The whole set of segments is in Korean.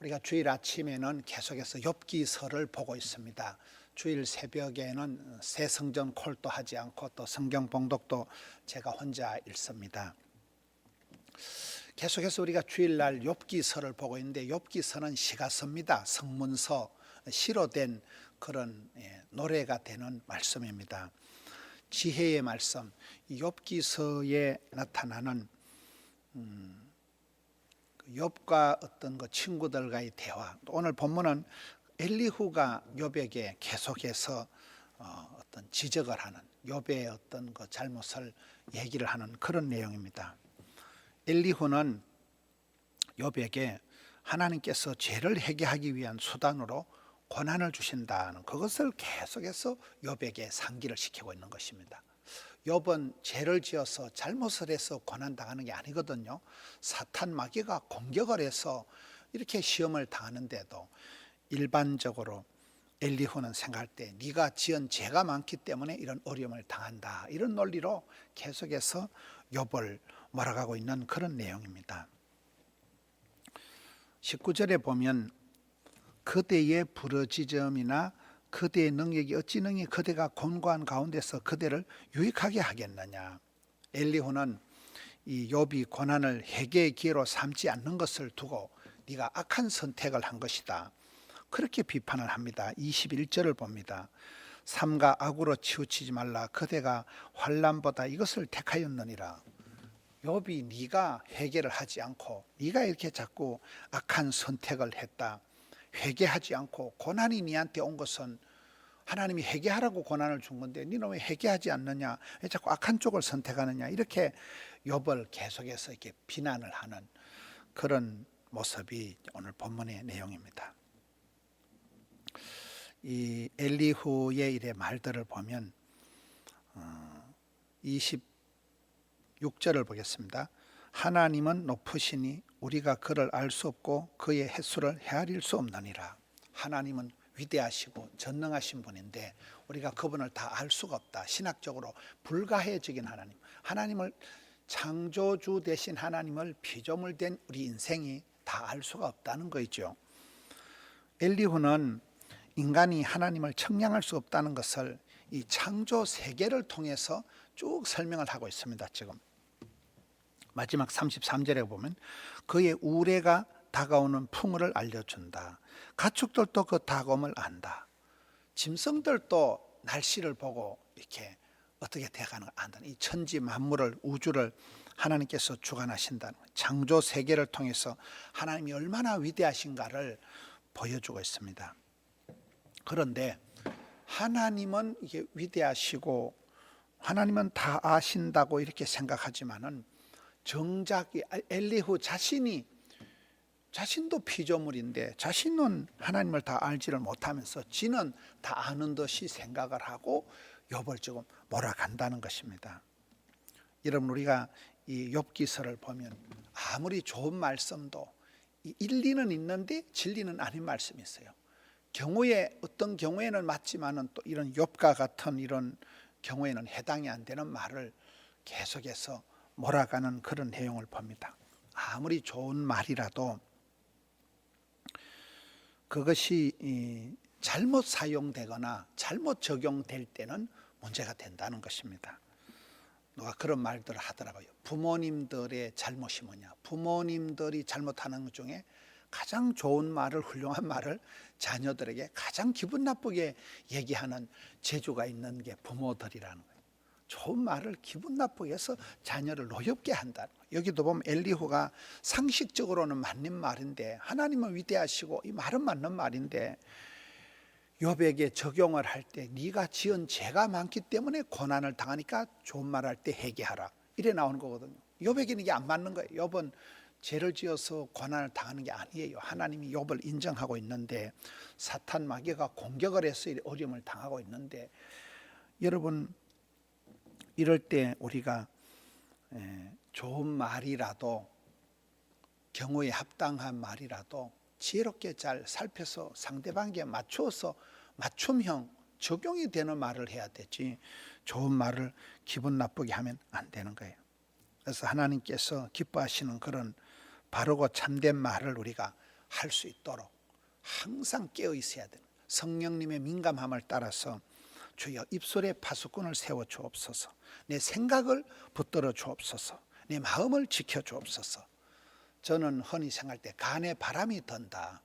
우리가 주일 아침에는 계속해서 욥기서를 보고 있습니다. 주일 새벽에는 새 성전 콜도 하지 않고 또 성경 봉독도 제가 혼자 읽습니다. 계속해서 우리가 주일날 욥기서를 보고 있는데 욥기서는 시가서입니다. 성문서 시로 된 그런 예, 노래가 되는 말씀입니다. 지혜의 말씀, 이 욥기서에 나타나는 음, 그 욥과 어떤 그 친구들과의 대화. 또 오늘 본문은 엘리후가 욥에게 계속해서 어, 어떤 지적을 하는 욥의 어떤 그 잘못을 얘기를 하는 그런 내용입니다. 엘리후는 욥에게 하나님께서 죄를 해결하기 위한 수단으로 고난을 주신다는 그것을 계속해서 욥에게 상기를 시키고 있는 것입니다. 욥은 죄를 지어서 잘못을 해서 고난 당하는 게 아니거든요. 사탄 마귀가 공격을 해서 이렇게 시험을 당하는데도 일반적으로 엘리후는 생각할 때 네가 지은 죄가 많기 때문에 이런 어려움을 당한다. 이런 논리로 계속해서 욥을 몰아가고 있는 그런 내용입니다. 19절에 보면 그대의 부러지점이나 그대의 능력이 어찌 능히 그대가 곤고한 가운데서 그대를 유익하게 하겠느냐. 엘리후는 이 욥이 고난을 회개의 기회로 삼지 않는 것을 두고 네가 악한 선택을 한 것이다. 그렇게 비판을 합니다. 21절을 봅니다. 삼가 악으로 치우치지 말라 그대가 환란보다 이것을 택하였느니라. 욥이 네가 회개를 하지 않고 네가 이렇게 자꾸 악한 선택을 했다. 회개하지 않고 고난이 네한테 온 것은 하나님이 회개하라고 고난을 준 건데 너는 왜 회개하지 않느냐? 왜 자꾸 악한 쪽을 선택하느냐? 이렇게 욥을 계속해서 이렇게 비난을 하는 그런 모습이 오늘 본문의 내용입니다. 이 엘리후의 일의 말들을 보면 어, 26절을 보겠습니다. 하나님은 높으시니 우리가 그를 알 수 없고 그의 횟수를 헤아릴 수 없느니라. 하나님은 위대하시고 전능하신 분인데 우리가 그분을 다 알 수가 없다. 신학적으로 불가해적인 하나님. 하나님을 창조주 대신 하나님을 피조물 된 우리 인생이 다 알 수가 없다는 거죠. 엘리후는 인간이 하나님을 청량할 수 없다는 것을 이 창조 세계를 통해서 쭉 설명을 하고 있습니다. 지금 마지막 33절에 보면 그의 우레가 다가오는 풍을 알려준다. 가축들도 그 다가옴을 안다. 짐승들도 날씨를 보고 이렇게 어떻게 돼가는 걸 안다. 이 천지 만물을 우주를 하나님께서 주관하신다는 창조 세계를 통해서 하나님이 얼마나 위대하신가를 보여주고 있습니다. 그런데 하나님은 이게 위대하시고 하나님은 다 아신다고 이렇게 생각하지만은 정작 엘리후 자신이 자신도 피조물인데 자신은 하나님을 다 알지를 못하면서 지는 다 아는 듯이 생각을 하고 욥을 조금 몰아간다는 것입니다. 여러분 우리가 이 욥기서를 보면 아무리 좋은 말씀도 일리는 있는데 진리는 아닌 말씀이 있어요. 경우에 어떤 경우에는 맞지만은 또 이런 욥과 같은 이런 경우에는 해당이 안 되는 말을 계속해서 몰아가는 그런 내용을 봅니다. 아무리 좋은 말이라도 그것이 잘못 사용되거나 잘못 적용될 때는 문제가 된다는 것입니다. 누가 그런 말들을 하더라고요. 부모님들의 잘못이 뭐냐? 부모님들이 잘못하는 것 중에 가장 좋은 말을 훌륭한 말을 자녀들에게 가장 기분 나쁘게 얘기하는 재주가 있는 게 부모들이라는. 좋은 말을 기분 나쁘게 해서 자녀를 노엽게 거예요. 여기도 보면 엘리후가 상식적으로는 맞는 말인데 하나님은 위대하시고 이 말은 맞는 말인데 욥에게 적용을 할 때 네가 지은 죄가 많기 때문에 고난을 당하니까 좋은 말 할 때 회개하라 이래 나오는 거거든요. 욥에게는 이게 안 맞는 거예요. 욥은 죄를 지어서 고난을 당하는 게 아니에요. 하나님이 욥을 인정하고 있는데 사탄 마귀가 공격을 해서 어려움을 당하고 있는데 여러분 이럴 때 우리가 좋은 말이라도 경우에 합당한 말이라도 지혜롭게 잘 살펴서 상대방에게 맞추어서 맞춤형 적용이 되는 말을 해야 되지 좋은 말을 기분 나쁘게 하면 안 되는 거예요. 그래서 하나님께서 기뻐하시는 그런 바르고 참된 말을 우리가 할 수 있도록 항상 깨어 있어야 되는 성령님의 민감함을 따라서 주여 입술에 파수꾼을 세워 주옵소서. 내 생각을 붙들어 주옵소서. 내 마음을 지켜 주옵소서. 저는 흔히 생각할 때 간에 바람이 든다.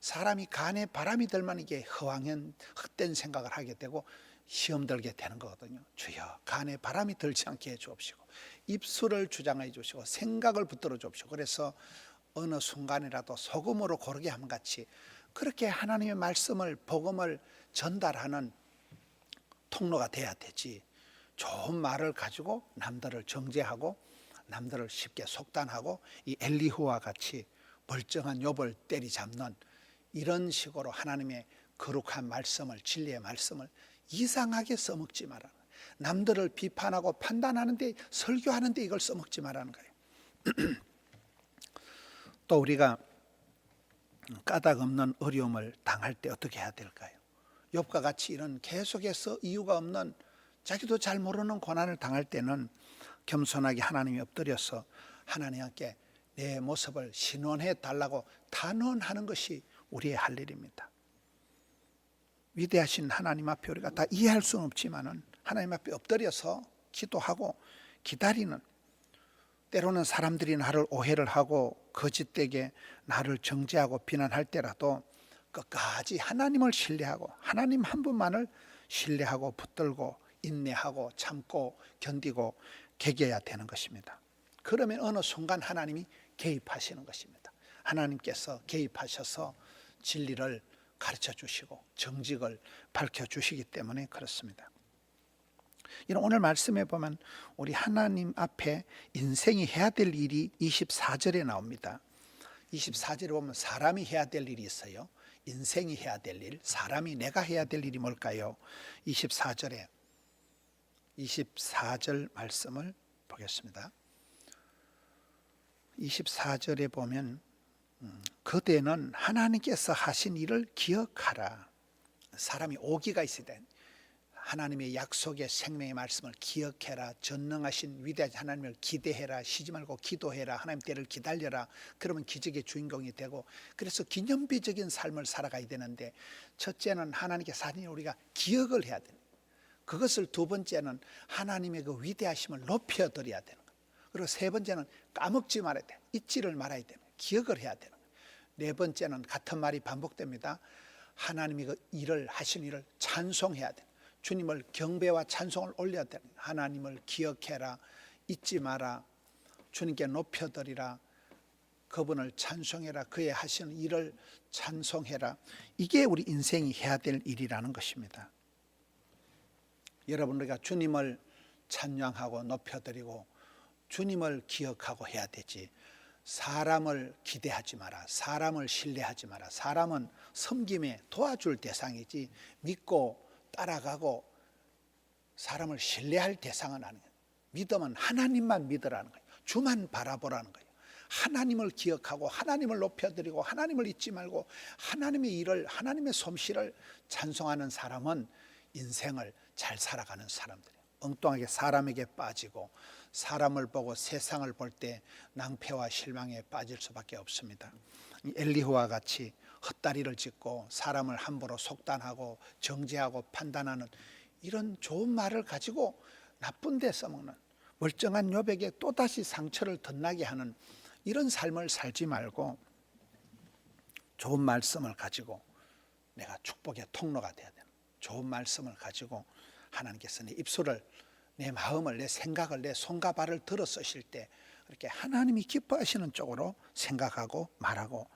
사람이 간에 바람이 들만 이게 허황한 헛된 생각을 하게 되고 시험 들게 되는 거거든요. 주여 간에 바람이 들지 않게 해 주옵시고 입술을 주장해 주시고 생각을 붙들어 주옵시고 그래서 어느 순간이라도 소금으로 고르게 함 같이 그렇게 하나님의 말씀을 복음을 전달하는 통로가 돼야 되지. 좋은 말을 가지고 남들을 정죄하고 남들을 쉽게 속단하고 이 엘리후와 같이 멀쩡한 욥을 때리잡는 이런 식으로 하나님의 거룩한 말씀을 진리의 말씀을 이상하게 써먹지 거예요. 남들을 비판하고 판단하는데 설교하는데 이걸 써먹지 말라는 거예요. 또 우리가 까닭 없는 어려움을 당할 때 어떻게 해야 될까요? 욥과 같이 이런 계속해서 이유가 없는 자기도 잘 모르는 고난을 당할 때는 겸손하게 하나님이 엎드려서 하나님께 내 모습을 신원해 달라고 단언하는 것이 우리의 할 일입니다. 위대하신 하나님 앞에 우리가 다 이해할 수는 없지만은 하나님 앞에 엎드려서 기도하고 기다리는 때로는 사람들이 나를 오해를 하고 거짓되게 나를 정죄하고 비난할 때라도 끝까지 하나님을 신뢰하고 하나님 한 분만을 신뢰하고 붙들고 인내하고 참고 견디고 개겨야 되는 것입니다. 그러면 어느 순간 하나님이 개입하시는 것입니다. 하나님께서 개입하셔서 진리를 가르쳐 주시고 정직을 밝혀 주시기 때문에 그렇습니다. 이런 오늘 말씀에 보면 우리 하나님 앞에 인생이 해야 될 일이 24절에 나옵니다. 24절에 보면 사람이 해야 될 일이 있어요. 인생이 해야 될 일, 사람이 내가 해야 될 일이 뭘까요? 24절에 24절 말씀을 보겠습니다. 24절에 보면 음, 그대는 하나님께서 하신 일을 기억하라. 사람이 오기가 있어야 돼. 하나님의 약속의 생명의 말씀을 기억해라. 전능하신 위대하신 하나님을 기대해라. 쉬지 말고 기도해라. 하나님 때를 기다려라. 그러면 기적의 주인공이 되고 그래서 기념비적인 삶을 살아가야 되는데 첫째는 하나님께 사는 우리가 기억을 해야 됩니다. 그것을 두 번째는 하나님의 그 위대하심을 높여드려야 되는 거예요. 그리고 세 번째는 까먹지 말아야 돼. 잊지를 말아야 되는 거예요. 기억을 해야 되는 거예요. 네 번째는 같은 말이 반복됩니다. 하나님이 그 일을 하신 일을 찬송해야 돼. 주님을 경배와 찬송을 올려야 돼. 하나님을 기억해라. 잊지 마라. 주님께 높여드리라. 그분을 찬송해라. 그의 하시는 일을 찬송해라. 이게 우리 인생이 해야 될 일이라는 것입니다. 여러분 우리가 주님을 찬양하고 높여드리고 주님을 기억하고 해야 되지. 사람을 기대하지 마라. 사람을 신뢰하지 마라. 사람은 섬김에 도와줄 대상이지 믿고 따라가고 사람을 신뢰할 대상은 아니에요. 믿음은 하나님만 믿으라는 거예요. 주만 바라보라는 거예요. 하나님을 기억하고 하나님을 높여드리고 하나님을 잊지 말고 하나님의 일을 하나님의 솜씨를 찬송하는 사람은 인생을 잘 살아가는 사람들이에요. 엉뚱하게 사람에게 빠지고 사람을 보고 세상을 볼 때 낭패와 실망에 빠질 수밖에 없습니다. 엘리후와 같이 헛다리를 짚고 사람을 함부로 속단하고 정죄하고 판단하는 이런 좋은 말을 가지고 나쁜 데 써먹는 멀쩡한 여백에 또다시 상처를 덧나게 하는 이런 삶을 살지 말고 좋은 말씀을 가지고 내가 축복의 통로가 되어야 되는 좋은 말씀을 가지고 하나님께서 내 입술을 내 마음을 내 생각을 내 손과 발을 들어 쓰실 때 이렇게 하나님이 기뻐하시는 쪽으로 생각하고 말하고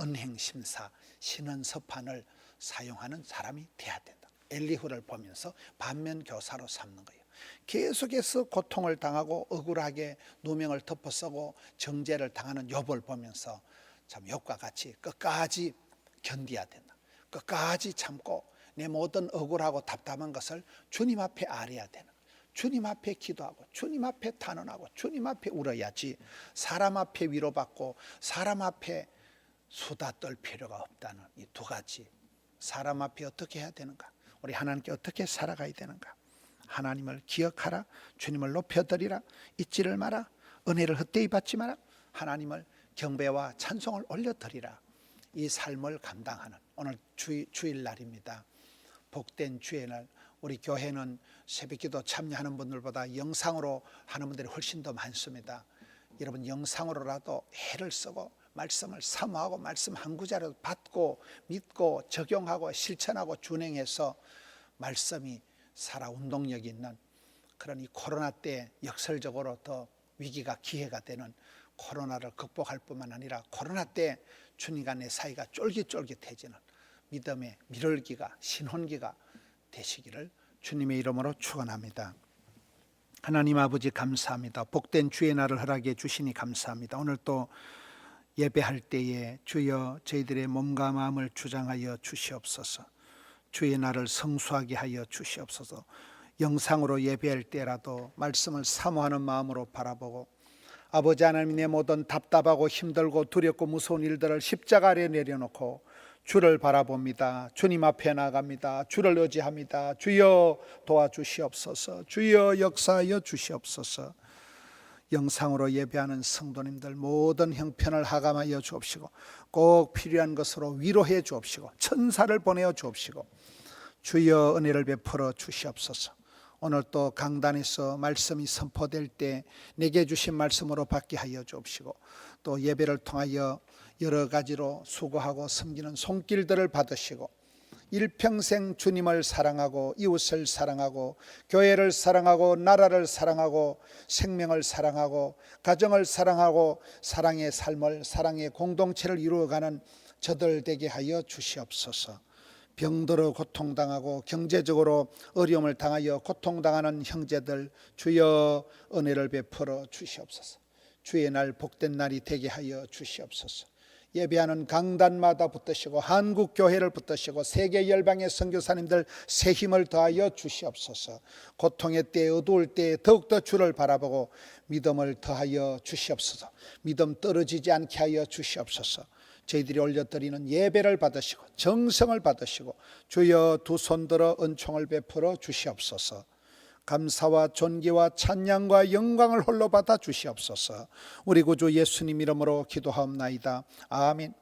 은행 심사 신원 서판을 사용하는 사람이 돼야 된다. 엘리후를 보면서 반면 교사로 삼는 거예요. 계속해서 고통을 당하고 억울하게 누명을 덮어쓰고 정죄를 당하는 욥을 보면서 참 욥과 같이 끝까지 견디야 된다. 끝까지 참고 내 모든 억울하고 답답한 것을 주님 앞에 아뢰야 되는 주님 앞에 기도하고 주님 앞에 탄원하고 주님 앞에 울어야지 사람 앞에 위로받고 사람 앞에 수다 떨 필요가 없다는 이 두 가지. 사람 앞에 어떻게 해야 되는가? 우리 하나님께 어떻게 살아가야 되는가? 하나님을 기억하라. 주님을 높여드리라. 잊지를 마라. 은혜를 헛되이 받지 마라. 하나님을 경배와 찬송을 올려드리라. 이 삶을 감당하는 오늘 주, 주일날입니다. 복된 주일날. 우리 교회는 새벽기도 참여하는 분들보다 영상으로 하는 분들이 훨씬 더 많습니다. 여러분 영상으로라도 해를 쓰고 말씀을 사모하고 말씀 한 구절을 받고 믿고 적용하고 실천하고 준행해서 말씀이 살아 운동력이 있는 그런 이 코로나 때 역설적으로 더 위기가 기회가 되는 코로나를 극복할 뿐만 아니라 코로나 때 주님과 내 사이가 쫄깃쫄깃해지는 믿음의 미럴기가 신혼기가 되시기를 주님의 이름으로 축원합니다. 하나님 아버지 감사합니다. 복된 주의 날을 허락해 주시니 감사합니다. 오늘 또 예배할 때에 주여 저희들의 몸과 마음을 주장하여 주시옵소서. 주의 날을 성수하게 하여 주시옵소서. 영상으로 예배할 때라도 말씀을 사모하는 마음으로 바라보고 아버지 하나님 내 모든 답답하고 힘들고 두렵고 무서운 일들을 십자가 아래 내려놓고 주를 바라봅니다. 주님 앞에 나갑니다. 주를 의지합니다. 주여 도와주시옵소서. 주여 역사하여 주시옵소서. 영상으로 예배하는 성도님들 모든 형편을 하감하여 주옵시고 꼭 필요한 것으로 위로해 주옵시고 천사를 보내어 주옵시고 주여 은혜를 베풀어 주시옵소서. 오늘 또 강단에서 말씀이 선포될 때 내게 주신 말씀으로 받게 하여 주옵시고 또 예배를 통하여 여러 가지로 수고하고 섬기는 손길들을 받으시고 일평생 주님을 사랑하고 이웃을 사랑하고 교회를 사랑하고 나라를 사랑하고 생명을 사랑하고 가정을 사랑하고 사랑의 삶을 사랑의 공동체를 이루어가는 저들 되게 하여 주시옵소서. 병들어 고통당하고 경제적으로 어려움을 당하여 고통당하는 형제들 주여 은혜를 베풀어 주시옵소서. 주의 날 복된 날이 되게 하여 주시옵소서. 예배하는 강단마다 붙드시고 한국 교회를 붙드시고 세계 열방의 선교사님들 새 힘을 더하여 주시옵소서. 고통의 때 어두울 때 더욱더 주를 바라보고 믿음을 더하여 주시옵소서. 믿음 떨어지지 않게 하여 주시옵소서. 저희들이 올려드리는 예배를 받으시고 정성을 받으시고 주여 두 손 들어 은총을 베풀어 주시옵소서. 감사와 존귀와 찬양과 영광을 홀로 받아 주시옵소서. 우리 구주 예수님 이름으로 기도하옵나이다. 아멘.